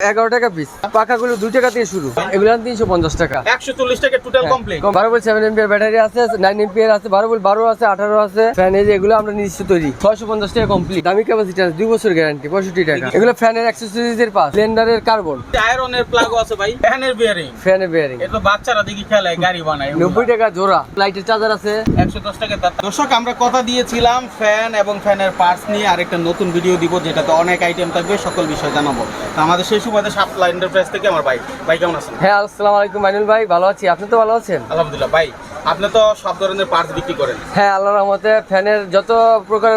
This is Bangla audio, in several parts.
এগারো টাকা পিস পাখাগুলো দুই টাকা থেকে শুরু। এগুলো তিনশো পঞ্চাশ টাকা। একশো চল্লিশ টাকা টোটাল কমপ্লিট বারো বল সেভেন এমপিয়ার ব্যাটারি আছে নাইন এমপিয়ার আছে বারো বল বারো আছে আঠারো আছে। ফ্যান এই এগুলো আমরা নিজস্ব তৈরি। ছয়শো পঞ্চাশ টাকা কমপ্লিট দামি ক্যাপাসিটি আছে দুই বছর গ্যারান্টি পঁয়ষট্টি টাকা। এগুলো ফ্যানের অ্যাক্সেসরিজ এর পাস ব্লেন্ডারের কার্বন আয়রনের প্লাগও আছে ভাই ফ্যানের বিয়ারিং ফ্যানের বেয়ারিং এটা বাচ্চারা দেখি খেলে গাড়ি বানায়। নব্বই টাকা জোড়া। লাইটের চার্জার আছে। একশো দশ টাকা দর্শক আমরা কথা দিয়েছিলাম ফ্যান এবং ফ্যানের পার্টস নিয়ে। আরেকটা নতুন ভিডিও দিব যেটাতে অনেক আইটেম থাকবে সকল বিষয় জানাব। আমাদের সেই সুবাদে সাপ্লা এন্টারপ্রাইজ থেকে আমার ভাই। ভাই কেমন আছেন? হ্যাঁ আসসালামু আলাইকুম মাইনুল ভাই ভালো আছি। আপনি তো ভালো আছেন? আলহামদুলিল্লাহ। ভাই আপনি তো সব ধরনের পার্টস বিক্রি করেন। হ্যাঁ আল্লাহর রহমতে ফ্যানের যত প্রকার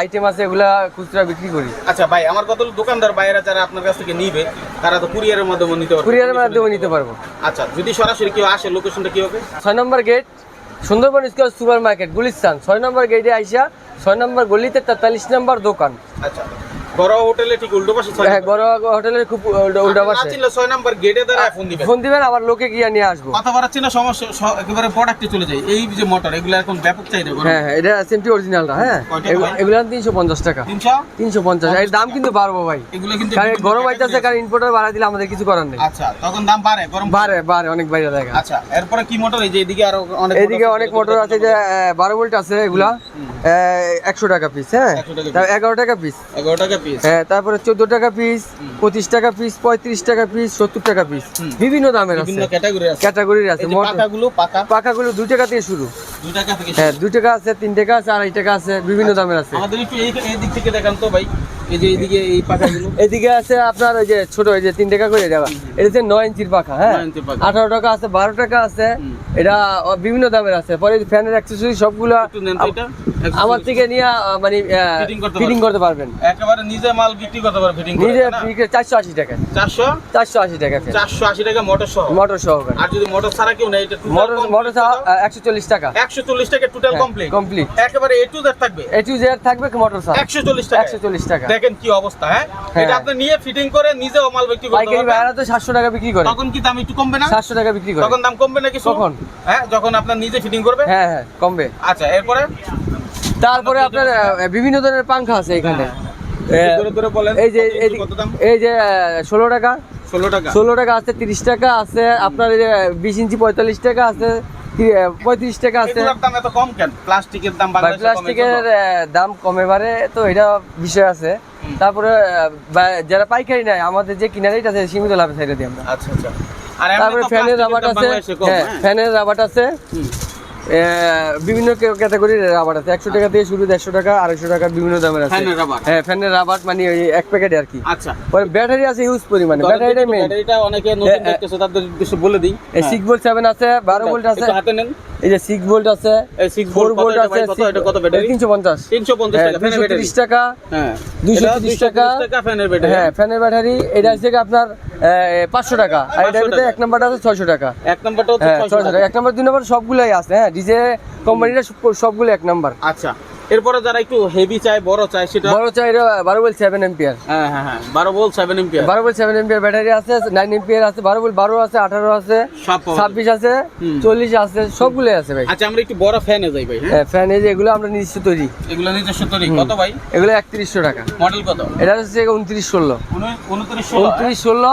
আইটেম আছে এগুলা খুচরা বিক্রি করি। আচ্ছা ভাই আমার কত দোকানদার বাইরে যারা আপনার কাছ থেকে নিবে তারা তো কুরিয়ারের মাধ্যমে নিতে পারবে। কুরিয়ারের মাধ্যমে নিতে পারব। আচ্ছা যদি সরাসরি কেউ আসে লোকেশনটা কি হবে? ছয় নম্বর gate Sundarban square super market Gulistan. ছয় নম্বর গেটে আইসা ছয় নম্বর গলিতে তেতাল্লিশ নম্বর দোকান। আচ্ছা। বড় হোটেলে ঠিক উল্টো পাশে হ্যাঁ বড় খুব উল্টা আপনি পাশে। চিনলে ছয় নাম্বার গেটে ফোন দিবেন। ফোন দিবেন আবার লোকে গিয়ে নিয়ে আসব। কথা বাড়াচ্ছি না সমস্যা একেবারে প্রোডাক্টে চলে যায় এই যে মোটর এগুলো এখন ব্যাপক চাহিদা হ্যাঁ হ্যাঁ এটা সেমটি অরিজিনালটা হ্যাঁ। এগুলো টাকা। এর দাম কিন্তু বাড়বো ভাই। এগুলো কিন্তু কারণ বিভিন্ন গরম কারণ ইম্পোর্টার বাড়া দিলে আমাদের কিছু করার নেই। আচ্ছা তখন দাম বাড়ে গরম বাড়ে বাড়ে অনেক বাইরে দেখা। আচ্ছা এরপরে কি মোটর এই যে এদিকে আরও অনেক এইদিকে অনেক মোটর আছে যে বারো ভোল্ট আছে এগুলা। একশো টাকা পিস হ্যাঁ। 100 এগারো টাকা পিস এগারো টাকা পিস হ্যাঁ তারপরে চোদ্দ টাকা পিস পঁচিশ টাকা পিস পঁয়ত্রিশ টাকা পিস সত্তর টাকা পিস বিভিন্ন দামের আছে। বিভিন্ন ক্যাটাগরি আছে। ক্যাটাগরির আছে যে পাকাগুলো পাকা টাকা থেকে শুরু। দুই টাকা থেকে হ্যাঁ দুই টাকা আছে তিন টাকা আছে আড়াই টাকা আছে বিভিন্ন দামের আছে। আমাদের একটু এই এই দিক থেকে দেখান তো ভাই। এই যে এইদিকে এই পাকাগুলো এদিকে আছে আপনার ওই যে ছোট ওই যে তিন টাকা করে দেওয়া। এটা হচ্ছে নয় ইঞ্চির পাখা হ্যাঁ? নয় ইঞ্চির পাখা। আঠারো টাকা আছে বারো টাকা আছে। এটা বিভিন্ন দামের আছে। পরে ফ্যানের অ্যাক্সেসরি সবগুলো আমার থেকে নিয়ে মানে ফিটিং করতে পারবেন। একেবারে নিজে মাল বিক্রি করতে পারে ফিটিং নিজে চারশো আশি টাকা। চারশো? চারশো আশি টাকা চারশো আশি টাকা মোটর সহ। মোটর সহকারে আর যদি মোটর ছাড়া কেউ নেই এটা মোটর মোটর একশো চল্লিশ টাকা। একশো চল্লিশ টাকা টোটাল কমপ্লিট কমপ্লিট একেবারে এ টু জেড থাকবে? এ টু জেড থাকবে মোটর একশো চল্লিশ টাকা একশো চল্লিশ টাকা। দেখেন কি অবস্থা হ্যাঁ? হ্যাঁ। এটা আপনি নিয়ে ফিটিং করে নিজেও মাল বিক্রি করতে পারবেন। ভাড়া তো সাতশো টাকা বিক্রি করে। তখন কি দাম একটু কমবে না? সাতশো টাকা বিক্রি করে। তখন দাম কমবে না কিছু কখন? হ্যাঁ যখন আপনার নিজে ফিটিং করবে? হ্যাঁ হ্যাঁ কমবে। আচ্ছা এরপরে? তারপরে আপনার বিভিন্ন ধরনের পাংখা আছে এখানে। এই যে এই যে ষোলো টাকা। ষোলো টাকা। ষোলো টাকা আছে তিরিশ টাকা আছে আপনার বিশ ইঞ্চি পঁয়তাল্লিশ টাকা আছে পঁয়ত্রিশ টাকা আছে। প্লাস্টিকের দাম কমে প্লাস্টিকের দাম কমে বাড়ে তো এটা বিষয় আছে। তারপরে যারা পাইকারি নেয় আমাদের যে কিনা রেট আছে সীমিত লাভে ছেড়ে দিই আমরা। আচ্ছা আচ্ছা। তারপরে ফ্যানের রাবার আছে হ্যাঁ হ্যাঁ? ফ্যানের রাবার আছে। বিভিন্ন ক্যাটাগরির রাবার আছে। একশো টাকা থেকে শুরু দেড়শো টাকা আড়াইশো টাকা বিভিন্ন দামের আছে। হ্যাঁ ফ্যানের রাবার মানে ওই এক প্যাকেট আর কি। আচ্ছা। ব্যাটারি আছে ইউজ পরিমাণে। ব্যাটারিটাই মেন ব্যাটারিটা অনেকে নতুন। দেখতেছে তাদের উদ্দেশ্যে বলে দিই। এই সিক্স ভোল্ট সেভেন আছে বারো ভোল্ট আছে। হাতে নেন। এই যে 6 ভোল্ট আছে এই 6 ভোল্ট ভোল্ট আছে এটা কত এটা কত ব্যাটারি? তিনশো পঞ্চাশ। 350 হ্যাঁ টাকা ফ্যানের ব্যাটারি। তিরিশ টাকা হ্যাঁ। 230 এটা 230 টাকা। টাকা ফ্যানের ব্যাটারি। হ্যাঁ ফ্যানের ব্যাটারি। এটা কি আপনার পাঁচশো টাকা। আর এটা 500 ভিতরে এক নাম্বারটা আছে ছয়শো টাকা। এক নাম্বারটা হচ্ছে হ্যাঁ 600 টাকা। টাকা। এক নাম্বার দুই নাম্বার সবগুলাই আছে। হ্যাঁ ডিজে কোম্পানিটা সবগুলো এক নাম্বার। আচ্ছা। এরপরে যারা একটু হেভি চায় বড় চায় সেটা বড় চাই বারো বল সেভেন এম্পিয়ার হ্যাঁ হ্যাঁ হ্যাঁ বারো বল সেভেন এম্পিয়ার বারো বল সেভেন এম্পিয়ার ব্যাটারি আছে নাইন এম্পিয়ার আছে বারো বল বারো আছে আঠারো আছে। ছাব্বিশ আছে। চল্লিশ আছে সবগুলোই আছে ভাই। আচ্ছা আমরা একটু বড় ফ্যানে যাই ভাই হ্যাঁ? হ্যাঁ ফ্যান এই যে এগুলো আমরা নিজস্ব তৈরি। এগুলো নিজস্ব তৈরি। কত ভাই? এগুলো একত্রিশশো টাকা। মডেল কত? এটা হচ্ছে উনত্রিশ ষোলো। উনত্রিশ ষোলো উনত্রিশ ষোলো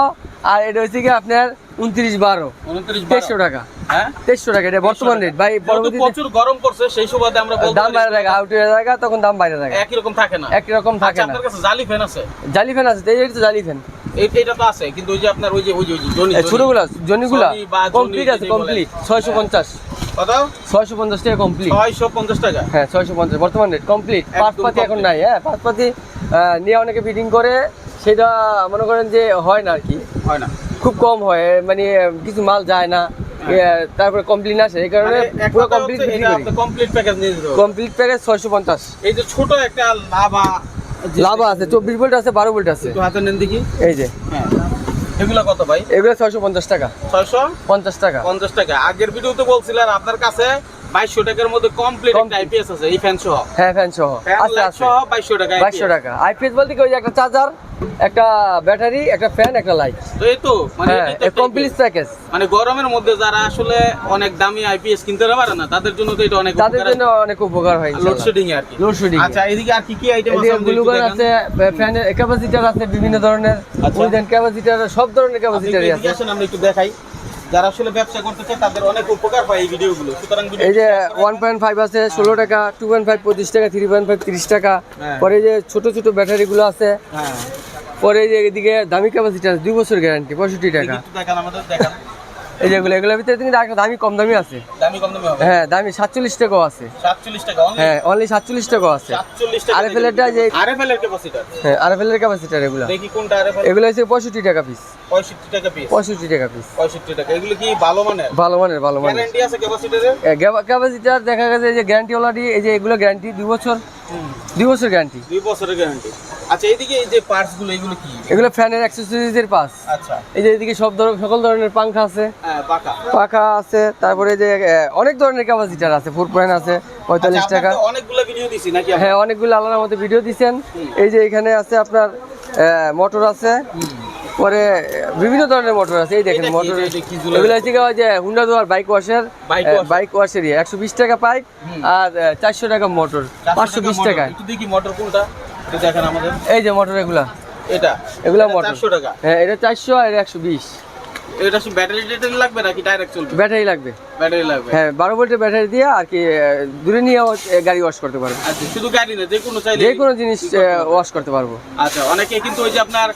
আর এটা হচ্ছে কি আপনার উনত্রিশ বারো। উনত্রিশ তেইশশো টাকা। হ্যাঁ তেইশশো টাকা এটা বর্তমান রেট ভাই প্রচুর গরম পড়ছে সেই সুবাদে আমরা দাম বাইরে থাকে আউট জায়গা তখন দাম বাইরে থাকে একই রকম থাকে না। একই রকম থাকে আচ্ছা না। আপনার কাছে জালি ফ্যান আছে? জালি ফ্যান আছে এই তো জালি ফ্যান। এইটা তো আছে কিন্তু ওই যে আপনার ওই যে ওই যে জনি জনি। ছোটগুলা জনিগুলা জনি বা জনি কমপ্লিট আছে কমপ্লিট ছয়শো পঞ্চাশ। কত? টাকা কমপ্লিট ছয়শো পঞ্চাশ টাকা। হ্যাঁ ছয়শো পঞ্চাশ বর্তমান রেট কমপ্লিট একদম পাঁচ পাতি এখন নাই হ্যাঁ পাঁচ পাতি নিয়ে অনেকে ফিটিং করে সেটা মনে করেন যে হয় না আর কি। হয় না। খুব কম হয় মানে কিছু মাল যায় না। তারপরে কমপ্লিট আসে এই কারণে মানে পুরো কমপ্লিট বিক্রি করি। কমপ্লিট প্যাকেজ নিয়ে কমপ্লিট প্যাকেজ ছয়শো পঞ্চাশ। এই যে ছোট একটা লাভা লাভা আছে চব্বিশ ভোল্ট আছে বারো ভোল্ট আছে। একটু হাতে নেন দেখি। এই যে। হ্যাঁ। এগুলো কত ভাই? এগুলো ছয়শো পঞ্চাশ টাকা। ছয়শো? পঞ্চাশ টাকা। পঞ্চাশ টাকা। আগের ভিডিওতে বলছিলেন আপনার কাছে বাইশশো টাকার মধ্যে কমপ্লিট একটা আইপিএস আছে এই ফ্যান সহ। হ্যাঁ ফ্যান সহ। আছে আছে। সহ বাইশশো টাকা বাইশশো টাকা। আইপিএস বলতে কি ওই একটা চার্জার একটা ব্যাটারি একটা ফ্যান একটা লাইট তো এই তো মানে হ্যাঁ এটাই তো একটা কমপ্লিট প্যাকেজ মানে গরমের মধ্যে যারা আসলে অনেক দামি আইপিএস কিনতে পারে না তাদের জন্য তো এটা অনেক তাদের জন্য অনেক উপকার হয় লোডশেডিং আর কি। লোডশেডিং আচ্ছা এদিকে আর কি কি আইটেম আছে। আছে ফ্যানের ক্যাপাসিটার আছে বিভিন্ন ধরনের। আচ্ছা। সব ধরনের ক্যাপাসিটারই আছে। আসেন আমরা একটু দেখাই। যারা আসলে ব্যবসা করতে চায় তাদের অনেক উপকার হয় এই ভিডিওগুলো। সুতরাং এই যে ওয়ান পয়েন্ট ফাইভ আছে ষোলো টাকা টু পয়েন্ট ফাইভ পঁচিশ টাকা থ্রি পয়েন্ট ফাইভ তিরিশ টাকা। হ্যাঁ। পরে যে ছোট ছোট ব্যাটারিগুলো আছে হ্যাঁ। পরে যে এদিকে দামি ক্যাপাসিটি আছে দুই বছর গ্যারান্টি পঁয়ষট্টি টাকা। আমাদের দেখান। এই যেগুলো এগুলোর ভিতরে কিন্তু দামি কম দামি আছে। দামি কম দামি হবে? হ্যাঁ দামি সাতচল্লিশ টাকাও আছে। সাতচল্লিশ টাকা হ্যাঁ অনলি সাতচল্লিশ টাকাও আছে। সাতচল্লিশ টাকা RFL এরটা যে- আরএফএল এর ক্যাপাসিটার হ্যাঁ আরএফএল এর ক্যাপাসিটার এগুলো। দেখি কোনটা আরএফএল এগুলো হচ্ছে পঁয়ষট্টি টাকা পিস পঁয়ষট্টি টাকা পিস পঁয়ষট্টি টাকা পিস পঁয়ষট্টি টাকা। এগুলো কি ভালো মানের? ভালো মানের ভালো মানের। গ্যারান্টি আছে ক্যাপাসিটারের ক্যাপাসিটার দেখা গেছে যে গ্যারান্টি অলরেডি এই যে এগুলো গ্যারান্টি দুই বছর। দুই বছর গ্যারান্টি দুই বছরের গ্যারান্টি আচ্ছা এইদিকে এই যে পার্টসগুলো এগুলো কি? এগুলো ফ্যানের অ্যাক্সেসরিজের পার্টস আচ্ছা। এই যে এইদিকে সব ধরনের সকল ধরনের পাংখা আছে। হ্যাঁ বাঁকা পাখা আছে তারপরে যে অনেক ধরনের ক্যাপাসিটার আছে ফোর পয়েন্ট আছে পঁয়তাল্লিশ আচ্ছা, টাকা। অনেকগুলো ভিডিও দিছি নাকি হ্যাঁ অনেকগুলো আলাদা মধ্যে ভিডিও দিছেন। এই যে এখানে আছে আপনার মোটর আছে। পরে বিভিন্ন ধরনের মোটর আছে এই দেখেন মোটর এগুলো হচ্ছে ওই যে হুন্ডা দোয়ার বাইক ওয়াশের। বাইক ওয়াশের একশো বিশ টাকা পাইপ আর চারশো টাকা মোটর পাঁচশো বিশ টাকা দেখি মোটর কোনটা দেখেন আমাদের। এই যে মোটর এগুলা। এটা এগুলা মোটর 400 টাকা। হ্যাঁ এটা চারশো আর একশো বিশ। এটা কি ব্যাটারি ট্যাটারি লাগবে নাকি ডাইরেক্ট চলবে? ব্যাটারি লাগবে। ব্যাটারি লাগবে। হ্যাঁ বারো ভোল্টের ব্যাটারি দিয়ে আর কি দূরে নিয়ে গাড়ি ওয়াশ করতে পারব। আচ্ছা শুধু গাড়ি না যে কোনো চাইলে যে কোনো জিনিস ওয়াশ করতে পারব। আচ্ছা অনেকে কিন্তু ওই যে আপনার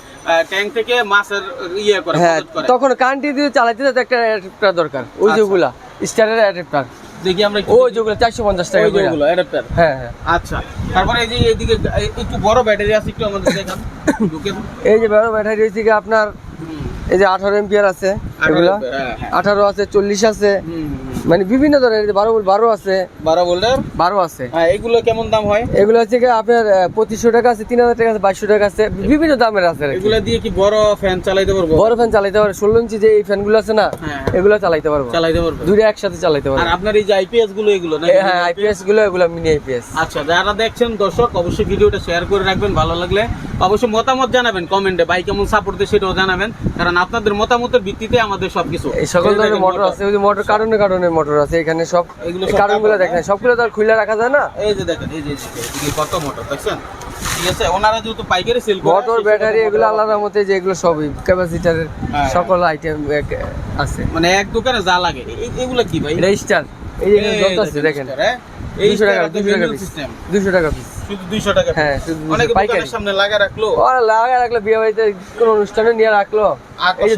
ট্যাঙ্ক থেকে মাছের ইয়ে করে হ্যাঁ তখন কান্টি দিয়ে চালাইতে তো একটা অ্যাডাপ্টার দরকার। ওই আচ্ছা। যেগুলা স্টারের অ্যাডাপ্টার দেখি আমরা ওই যেগুলো চারশো পঞ্চাশ টাকা ওই অ্যাডাপ্টার হ্যাঁ হ্যাঁ। আচ্ছা তারপরে এই যে এইদিকে একটু বড় ব্যাটারি আছে একটু আমাদের দেখান। এই যে বড় ব্যাটারি হচ্ছে কি আপনার এই যে আঠারো এম্পিয়ার আছে এগুলো। হ্যাঁ হ্যাঁ। আঠারো আছে চল্লিশ আছে। মানে বিভিন্ন ধরনের বারো volt বারো আছে। বারো ভোল্টের বারো আছে। হ্যাঁ এগুলো কেমন দাম হয়? এগুলো হচ্ছে কি আপনার পঁচিশশো টাকা আছে তিন হাজার টাকা আছে বাইশশো টাকা আছে বিভিন্ন দামের আছে এগুলো দিয়ে কি বড় ফ্যান চালাইতে পারব? বড় ফ্যান চালাইতে পারব। ষোলো ইঞ্চি যে এই ফ্যানগুলো আছে না এগুলো চালাইতে পারব। চালাইতে পারব। দুইটা একসাথে চালাইতে আর পারব আপনার এই যে আইপিএসগুলো এগুলো না? হ্যাঁ আইপিএসগুলো এগুলো মিনি আইপিএস আচ্ছা যারা দেখছেন দর্শক অবশ্যই ভিডিওটা শেয়ার করে রাখবেন ভালো লাগলে। অবশ্যই মতামত জানাবেন কমেন্টে ভাই কেমন সাপোর্ট দেয় সেটাও জানাবেন। কারণ আপনাদের মতামতের ভিত্তিতে আমাদের সবকিছু। এই সকল ধরনের মোটর আছে ওই মোটর কারণে কারণে মোটর আছে এখানে সব এগুলো কারণগুলো দেখেন সবগুলো তো আর খুলে রাখা যায় না? এই যে দেখেন এই যে কত মোটর দেখছেন? ঠিক আছে ওনারা যেহেতু পাইকারি সেল করে মোটর ব্যাটারি এগুলো যে এগুলো সবই ক্যাপাসিটারের হ্যাঁ। সকল আইটেম আছে। মানে এক দোকানে যা লাগে এ- এগুলো কি ভাই? এটা স্টার এই যে যত আছে দেখেন স্টার, হ্যাঁ? এই দুশো টাকা পিস টাকা পিস শুধু 200 টাকা হ্যাঁ শুধু অনেকে দোকানের সামনে লাগা রাখল। ওরা লাগা রাখল বিয়ে বাড়িতে কোনো অনুষ্ঠানে নিয়ে রাখল। এই যে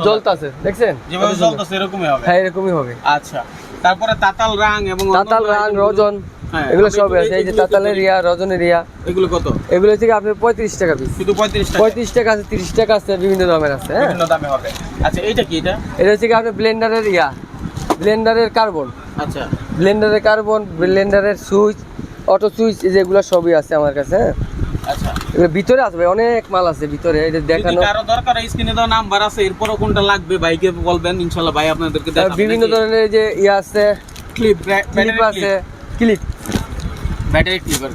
দেখছেন? যেভাবে এরকমই হবে। হ্যাঁ এরকমই হবে। আচ্ছা তারপরে তাতাল রাং এবং তাতাল রাং রজন হ্যাঁ, এগুলো সব আছে। এই যে তাতালের রিয়া রজনের রিয়া। এগুলো কত? এগুলো থেকে আপনার পঁয়ত্রিশ টাকা পিস শুধু পঁয়ত্রিশ টাকা? পঁয়ত্রিশ টাকা আছে তিরিশ টাকা আছে বিভিন্ন দামের আছে হ্যাঁ? বিভিন্ন দামে হবে। আচ্ছা এইটা কি এটা? এটা হচ্ছে কি আপনার ব্লেন্ডারের ইয়া ব্লেন্ডারের কার্বন। আচ্ছা। ব্লেন্ডারের কার্বন ব্লেন্ডারের সুইচ অটো সুইচ যেগুলো সবই আছে আমার কাছে হ্যাঁ। আচ্ছা। ভিতরে আছে ভাই অনেক মাল আছে ভিতরে এটা যদি দেখানো। কারও দরকার স্ক্রিনে দেওয়া নাম্বার আছে এরপরও কোনটা লাগবে বাইকে বলবেন ইনশাল্লাহ ভাই আপনাদেরকে দেখাবে বিভিন্ন ধরনের যে ইয়া আছে ক্লিপ ক্লিপ আছে ক্লিপ ব্যাটারি ক্লিপ আর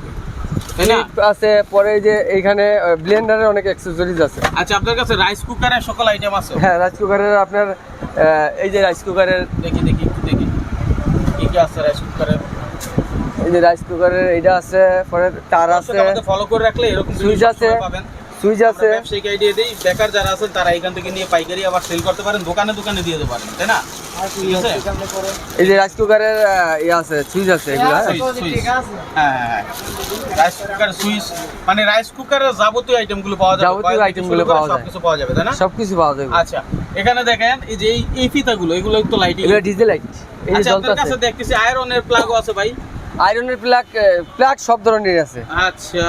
আছে পরে যে এখানে ব্লেন্ডারের অনেক অ্যাক্সেসরিজ আছে। আচ্ছা আপনার কাছে রাইস কুকারের সকল আইটেম আছে? হ্যাঁ রাইস কুকারের আপনার এই যে রাইস কুকারের দেখি দেখি দেখি। কি কি আছে রাইস কুকারের এই যে রাইস কুকারের এইটা আছে পরে তার আছে আমাদের ফলো করে রাখলে এরকম সুইচ আছে, পাবেন। সুইচ আছে। ব্যবসায়িক আইডিয়া দিই বেকার যারা আছেন তারা এখান থেকে নিয়ে পাইকারি আবার সেল করতে পারেন দোকানে দোকানে দিয়ে দিতে পারেন তাই না? এই যে রাইস কুকারের ইয়ে আছে সুইচ আছে এগুলো হ্যাঁ। রাইস কুকার সুইচ মানে রাইস কুকারের যাবতীয় আইটেমগুলো পাওয়া যাবে যাবতীয় কয়েক item থেকে গুলো পাওয়া যায়। সবকিছু পাওয়া যাবে তাই না? সবকিছু পাওয়া যাবে। আচ্ছা এখানে দেখেন এই যে এই- ফিতাগুলো এগুলো তো লাইটিং এগুলো ডিজেল লাইট এই যে আচ্ছা আপনার কাছে দেখতেছি আয়রনের প্লাগও আছে ভাই। আয়রনের প্লাগ প্লাগ সব ধরনের আছে। আচ্ছা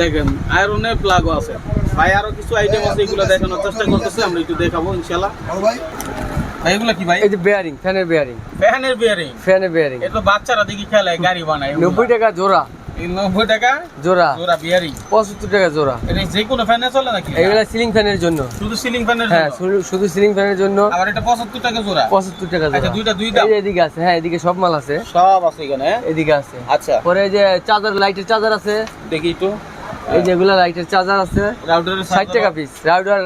দেখেন আয়রনের প্লাগও আছে। ভাই আরও কিছু আইটেম আছে এগুলো দেখানোর চেষ্টা করতেছি আমরা একটু দেখাবো ইনশাআল্লাহ। ভাই। এগুলো কি ভাই? এই যে বেয়ারিং ফ্যানের বেয়ারিং ফ্যানের বেয়ারিং ফ্যানের বেয়ারিং এটা বাচ্চারা দেখি খেলে গাড়ি বানায় এগুলো। নব্বই টাকা জোড়া। এই নব্বই টাকা জোড়া। জোড়া বিয়ারিং। পঁচাত্তর টাকা জোড়া। এটা যে কোনো ফ্যানে চলে নাকি? এগুলা সিলিং ফ্যানের জন্য। শুধু সিলিং ফ্যানের জন্য? শুধু- শুধু সিলিং ফ্যানের জন্য। আবার এটা পঁচাত্তর টাকা জোড়া। পঁচাত্তর টাকা আচ্ছা দুইটা দুই দাম এদিকে আছে হ্যাঁ এদিকে সব মাল আছে। সব আছে এখানে? এদিকে আছে। আচ্ছা। পরে যে চার্জার লাইটের চার্জার আছে। দেখি একটু। এই যেগুলা লাইটের চার্জার আছে। রাউটারের টাকা পিস রাউডার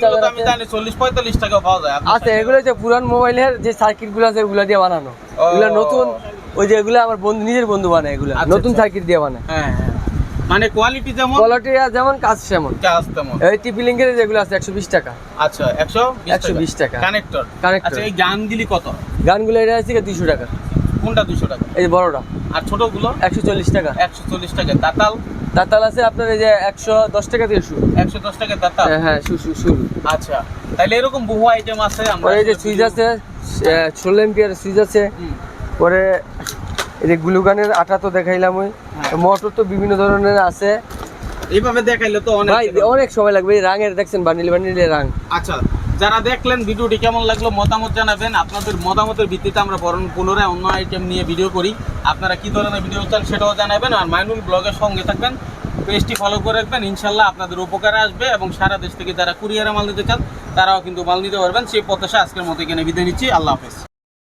চার্জার আমি জানি টাকা পাওয়া যায়। আপনার আছে এগুলো যে পুরান মোবাইলের যে সার্কিটগুলো আছে ওগুলা দিয়ে বানানো। এগুলো নতুন ওই যে এগুলো আমার বন্ধু নিজের বন্ধু বানায় এগুলো। আচ্ছা, নতুন আচ্ছা। সার্কিট দিয়ে বানায়। হ্যাঁ হ্যাঁ। মানে কোয়ালিটি যেমন? কোয়ালিটি যেমন কাজ সেমন। কাজ তেমন। এই টিপি লিঙ্কের যেগুলো আছে একশো বিশ টাকা। আচ্ছা একশো 120 টাকা। Connector Connector। আচ্ছা এই গানগুলি কত? গানগুলো এটা আছে দুইশো টাকা। কোনটা দুশো টাকা? এই যে বড়টা। আর ছোটগুলো? একশো চল্লিশ টাকা। একশো চল্লিশ টাকা। দাতাল? তাতাল আছে আপনার এই যে একশো দশ টাকা দিয়ে শুরু। একশো দশ টাকা দাতাল? হ্যাঁ, হ্যাঁ শু- শু- শুরু। আচ্ছা তাহলে এরকম বহু আইটেম আছে আমরা এই যে সুইচ আছে ষোলো এমপিয়ার সুইচ আছে। পরে এই যে গ্লুগানের আটা তো দেখাইলাম ওই। হ্যাঁ। মোটর তো বিভিন্ন ধরনের আছে। এইভাবে দেখাইলে তো অনেক ভাই অনেক সময় লাগবে। রাঙের দেখছেন বানিলে বানিলে রাং আচ্ছা যারা দেখলেন ভিডিওটি কেমন লাগল মতামত জানাবেন। আপনাদের মতামতের ভিত্তিতে আমরা বরং পুনরায় অন্য আইটেম নিয়ে ভিডিও করি। আপনারা কি ধরনের ভিডিও চান সেটাও জানাবেন আর মাইনুল ব্লগের সঙ্গে থাকবেন। পেজটি ফলো করে রাখবেন। ইনশাল্লাহ আপনাদের উপকারে আসবে এবং সারা দেশ থেকে যারা কুরিয়ারে মাল নিতে চান তারাও কিন্তু মাল নিতে পারবেন। সেই প্রত্যাশা আজকের মতো এখানে বিদায় নিচ্ছি। আল্লাহ হাফেজ।